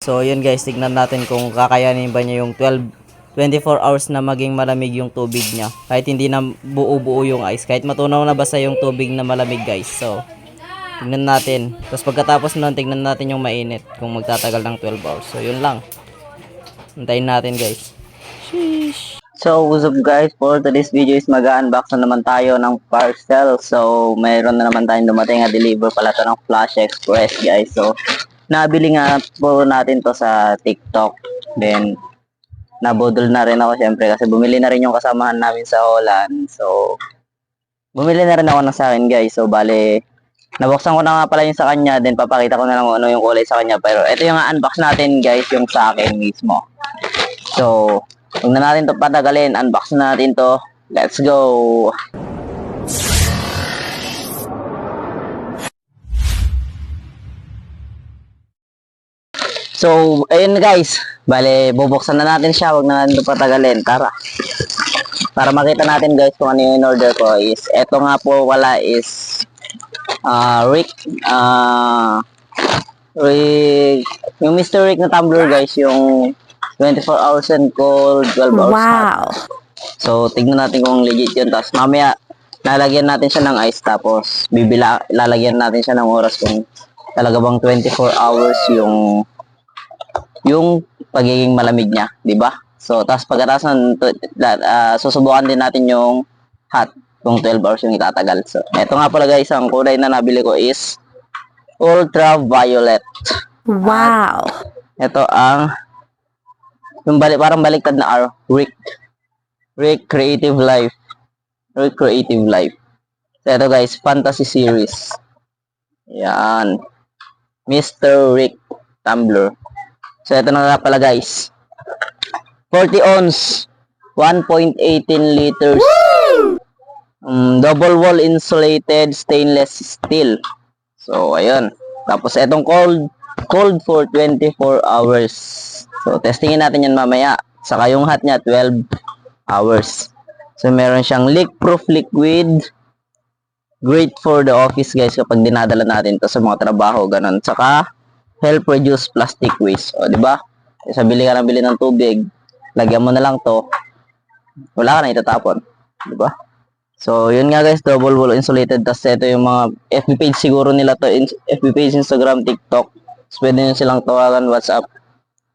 So, yun guys, tignan natin kung kakayanin ba niya yung 12 24 hours na maging malamig yung tubig niya. Kahit hindi na buo-buo yung ice. Kahit matunaw na basta yung tubig na malamig guys. So, tignan natin. Tapos pagkatapos nun, tignan natin yung mainit. Kung magtatagal ng 12 hours. So, yun lang. Hintayin natin guys. Sheesh. So, what's up guys? For today's video is mag-unbox na naman tayo ng parcel. So, mayroon na naman tayong dumating na deliver pala to ng Flash Express guys. So, nabili nga po natin to sa TikTok. Then, nabudol na rin ako syempre kasi bumili na rin yung kasamahan namin sa Holland. So, bumili na rin ako ng sa akin guys. So, bale, nabuksan ko na nga pala yung sa kanya. Then, papakita ko na lang ano yung kulay sa kanya. Pero, ito yung unbox natin guys, yung sa akin mismo. So, huwag na natin to patagalin. Unbox na natin to. Let's go! So, ayun guys. Bale, bubuksan na natin siya. Huwag na natin patagalin. Tara. Para makita natin guys kung ano yung order ko is, eto nga po wala is, ah Rick, ah, Rick, yung Mr. Rick na tumbler guys, yung 24 hours and cold, 12 hours hot. Wow. So, tignan natin kung legit yun. Tapos, mamaya, lalagyan natin siya ng ice. Tapos, bibila, lalagyan natin siya ng oras kung talaga bang 24 hours yung yung pagiging malamig niya, di ba? So, tapos pagkatapos ng, la- ah, susubukan din natin yung hot kung 12 hours yung itatagal. So, eto nga pala guys, ang kulay na nabili ko is ultraviolet. Wow. Ito ang yung balik parang baliktad na R, Rick. Rick Creative Life. Rick Creative Life. So ito guys, fantasy series. Yan. Mr. Rick Tumblr. So ito na nga pala guys. 40 ounce, 1.18 liters. Um, double wall insulated stainless steel. So ayun. Tapos itong cold cold for 24 hours. So, testingin natin yan mamaya. Saka yung hot niya, 12 hours. So, meron siyang leak-proof liquid. Great for the office, guys, kapag dinadala natin to sa mga trabaho, ganun. Saka, help reduce plastic waste. O, di ba? Sa bili ka ng bili ng tubig, lagyan mo na lang to. Wala ka na itatapon. Di ba? So, yun nga guys, double wall insulated. Tapos ito yung mga FB page siguro nila to. FB page, Instagram, TikTok. Tapos pwede nyo silang tawagan, WhatsApp.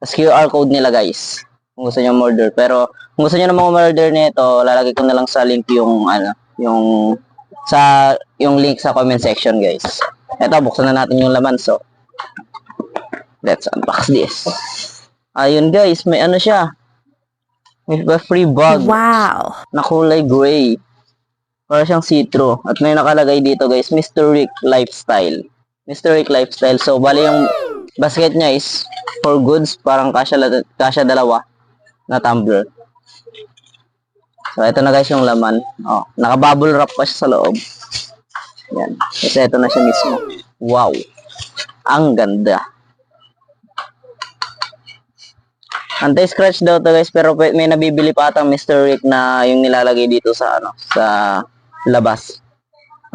Tapos QR code nila guys. Kung gusto nyo order. Pero kung gusto nyo naman umorder nito, lalagay ko na lang sa link yung ano, yung sa yung link sa comment section guys. Ito, buksan na natin yung laman. So, let's unbox this. Ayun guys, may ano siya. May free bag Wow. na kulay gray. Para siyang see-through. At may nakalagay dito guys, Mr. Rick Lifestyle. Mr. Rick Lifestyle. So, bali yung basket niya is for goods. Parang kasya, kasya dalawa na tumbler. So, ito na guys yung laman. Oh, naka-bubble wrap pa siya sa loob. Yan. Kasi ito na siya mismo. Wow. Ang ganda. Anti-scratch daw to guys, pero pe- may nabibili pa atang Mr. Rick na yung nilalagay dito sa ano, sa labas.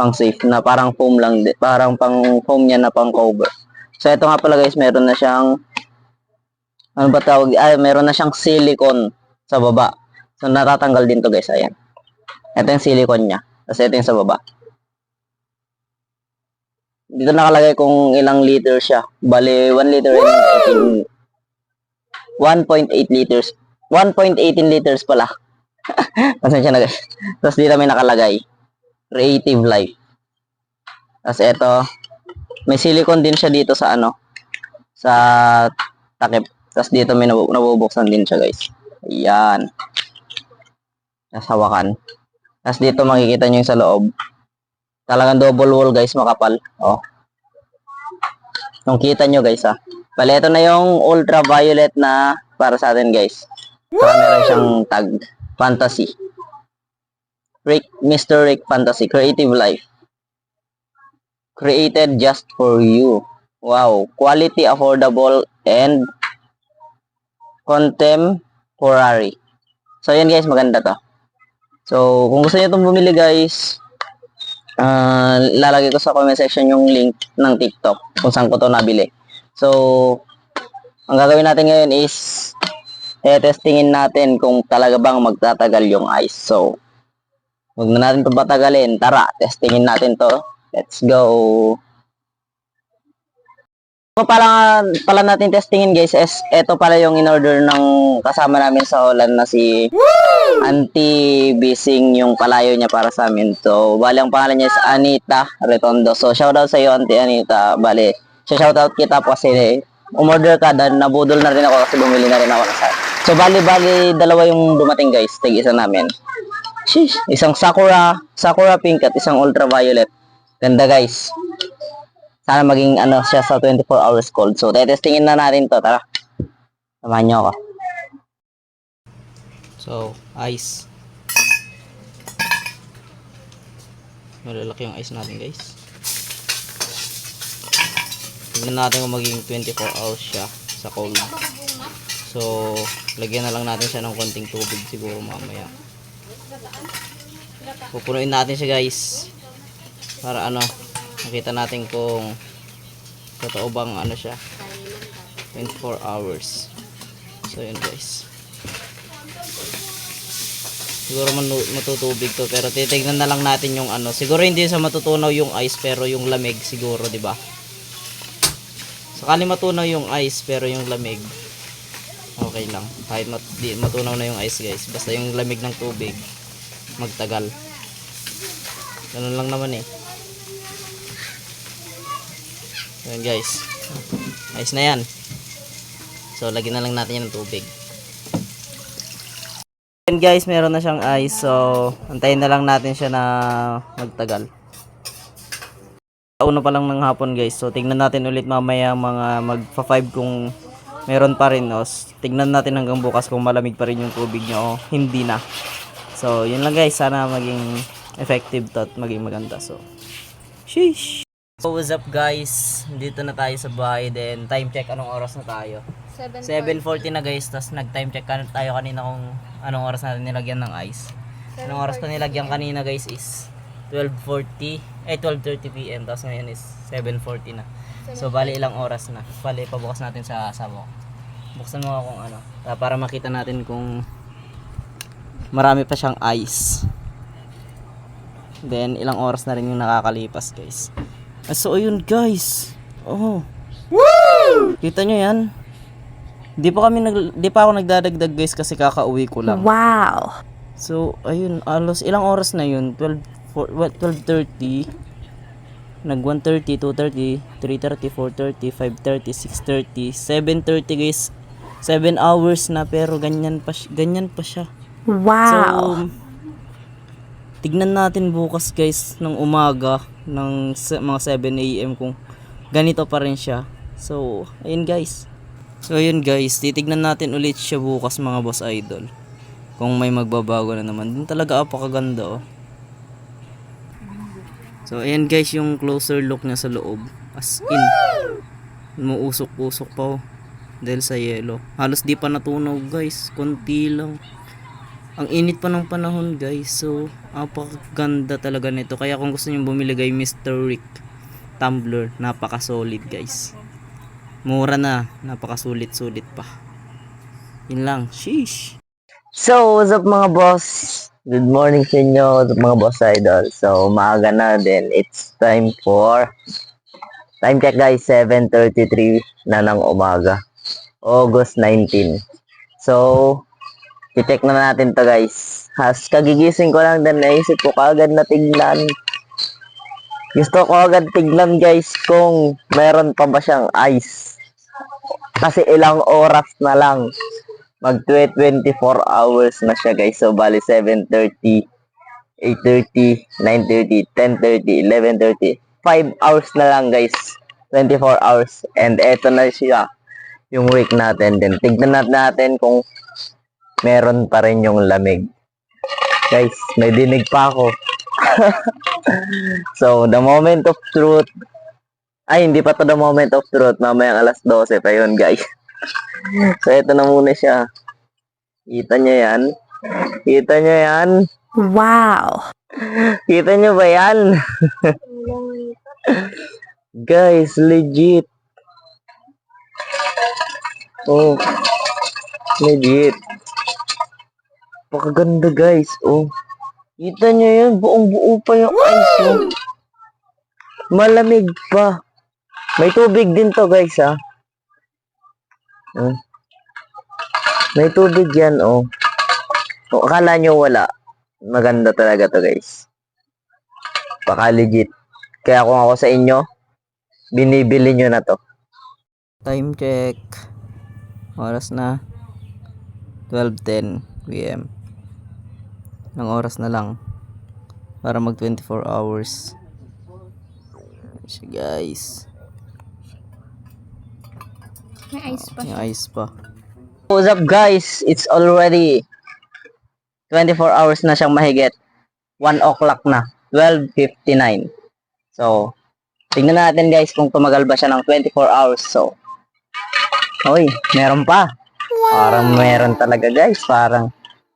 Pang safe na parang foam lang, parang pang foam niya na pang cover. So ito nga pala guys, meron na siyang ano ba tawag? Ay, meron na siyang silicone sa baba. So natatanggal din to guys, ayan. Ito yung silicone niya. Tapos ito yung sa baba. Dito nakalagay kung ilang liter siya. Bali, 1 liter and 1.8 liters. 1.18 liters pala. Pasensya na guys. Tapos dito may nakalagay. Creative Life. Tapos ito, may silicone din siya dito sa ano, sa takip. Tapos dito may nabu- nabubuksan din siya guys. Ayan. Nasa hawakan. Tapos dito makikita nyo yung sa loob. Talagang double wall guys, makapal. Oh. Kung kita nyo guys ha. Bale, ito na yung ultraviolet na para sa atin guys. Saka meron siyang tag. Fantasy. Rick, Mr. Rick Fantasy. Creative Life. Created just for you. Wow. Quality, affordable, and contemporary. So, yan guys. Maganda to. So, kung gusto niyo itong bumili guys, ah lalagay ko sa comment section yung link ng TikTok kung saan ko to nabili. So, ang gagawin natin ngayon is testingin natin kung talaga bang magtatagal yung ice. So, huwag na natin ito patagalin. Tara, testingin natin to. Let's go. So, pala, pala natin testingin guys, is ito pala yung in-order ng kasama namin sa Holland na si Auntie Bising yung palayo niya para sa amin. So, bali ang pangalan niya is Anita Retondo. So, shoutout sa iyo Auntie Anita. Bali, shoutout kita po kasi umorder ka dahil nabudol na rin ako kasi bumili na rin ako ng sa. So, bali, bali, dalawa yung dumating guys. Tig isa namin. Sheesh, isang Sakura, Sakura Pink at isang Ultraviolet. Ganda guys. Sana maging ano siya sa 24 hours cold. So, testingin na natin to. Tara. Samahan niyo ako. So, ice. Malalaki yung ice natin, guys. Tingnan natin kung maging 24 hours siya sa cold. So, lagyan na lang natin siya ng konting tubig siguro mamaya. Pupunuin natin siya, guys. Para ano, makita natin kung totoo bang ano siya. 24 hours. So, yun, guys. Siguro matutubig to pero titignan na lang natin yung ano. Siguro hindi sa matutunaw yung ice pero yung lamig siguro, 'di ba? Sakali matunaw yung ice pero yung lamig okay lang. Kahit mat- di, matunaw na yung ice, guys. Basta yung lamig ng tubig magtagal. Ganun lang naman eh. Yan guys. Ice na yan. So, lagyan na lang natin yan ng tubig. Yan guys, meron na siyang ice. So, antayin na lang natin siya na magtagal. Una pa lang ng hapon guys. So, tingnan natin ulit mamaya mga magpa 5 kung meron pa rin. O, s- tingnan natin hanggang bukas kung malamig pa rin yung tubig niya o hindi na. So, yun lang guys. Sana maging effective to at maging maganda. So, sheesh. So, what's up guys? Dito na tayo sa bahay. Then, time check. Anong oras na tayo? 7.40 na guys, tapos nag-time check ka- tayo kanina kung anong oras natin nilagyan ng ice. Anong oras ko nilagyan kanina guys is 12.40, eh 12.30 p.m. Tapos ngayon is 7.40 na. So bali ilang oras na. Bali pabukas natin sa asawa ko. Buksan mo kung ano, ta- para makita natin kung marami pa siyang ice. Then ilang oras na rin yung nakakalipas guys. Ah, So ayun guys. Oh. Kita nyo yan? Di pa kami nag di pa ako nagdadagdag guys kasi kakauwi ko lang. Wow. So, ayun, alos ilang oras na yun? 12 four- what, 12:30 nag 1:30, 2:30, 3:30, 4:30, 5:30, 6:30, 7:30 guys. 7 hours na pero ganyan pa ganyan pa siya. Wow. So, tignan natin bukas guys ng umaga ng mga 7 a.m. kung ganito pa rin siya. So, ayun guys. So, ayun guys, titignan natin ulit siya bukas mga boss idol. Kung may magbabago na naman. Din talaga apakaganda oh. So, ayan guys yung closer look niya sa loob. As in, muusok-usok pa oh. Dahil sa yellow. Halos di pa natunaw guys. Konti lang. Ang init pa ng panahon guys. So, apakaganda talaga nito. Kaya kung gusto niyo bumili kay Mr. Rick tumbler, napaka-solid guys. Mura na, napakasulit-sulit pa. Yun lang. Sheesh. So, what's up mga boss? Good morning sa inyo, mga boss idol. So, maaga na din. It's time for time check guys, 7.33 na ng umaga. August 19. So, i-check na natin to guys. Has kagigising ko lang din naisip ko kagad na tignan. Gusto ko agad tignan guys kung meron pa ba siyang ice. Kasi ilang oras na lang. Mag 24 hours na siya guys. So bali 7.30, 8.30, 9.30, 10.30, 11.30. 5 hours na lang guys. 24 hours. And eto na siya yung week natin. Then tignan natin, kung meron pa rin yung lamig. Guys, may dinig pa ako. so, the moment of truth. Ay, hindi pa to the moment of truth. Mamayang alas 12 pa yun, guys. So, ito na muna siya. Kita nyo yan? Kita nyo yan? Wow. Kita nyo ba yan? guys, legit. Oh. Legit. Pakaganda guys. Oh. Kita nyo yun. Buong buo pa yung ice. Oh. Malamig pa. May tubig din to guys ha. Oh. May tubig yan oh. Kung akala nyo wala. Maganda talaga to guys. Baka legit. Kaya kung ako sa inyo, binibili nyo na to. Time check. Oras na 12.10 p.m. Ng oras na lang para mag 24 hours. Siya, guys. May ice pa May ice pa. What's up guys? It's already 24 hours na siyang mahigit. 1 o'clock na. 12.59. So, tingnan natin guys kung tumagal ba siya ng 24 hours. So, Hoy, meron pa. Parang meron talaga guys. Parang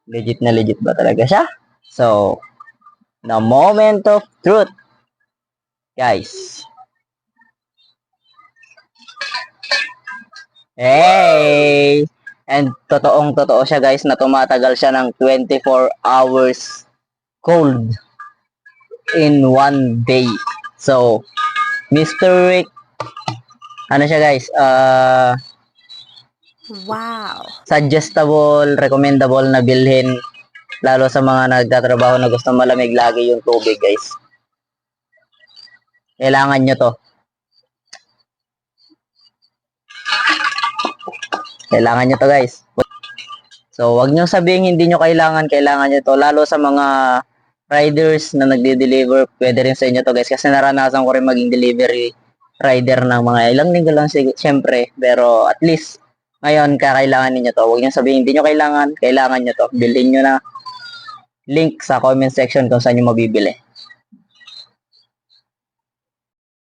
legit na legit ba talaga siya? So, the moment of truth. Guys. Hey! And totoong totoo siya guys na tumatagal siya ng 24 hours cold in one day. So, Mr. Rick, ano siya guys, uh, Wow. suggestable, recommendable na bilhin lalo sa mga nagtatrabaho na gusto malamig lagi yung tubig guys. Kailangan nyo to. Kailangan nyo to guys. So, wag nyo sabihin hindi nyo kailangan, kailangan nyo to. Lalo sa mga riders na nagde-deliver, pwede rin sa inyo to guys. Kasi naranasan ko rin maging delivery rider ng mga ilang linggo lang sig- syempre. Pero at least, ngayon, kakailangan ninyo to. Huwag nyo sabihin hindi nyo kailangan, kailangan nyo to. Bilhin nyo na link sa comment section kung saan nyo mabibili.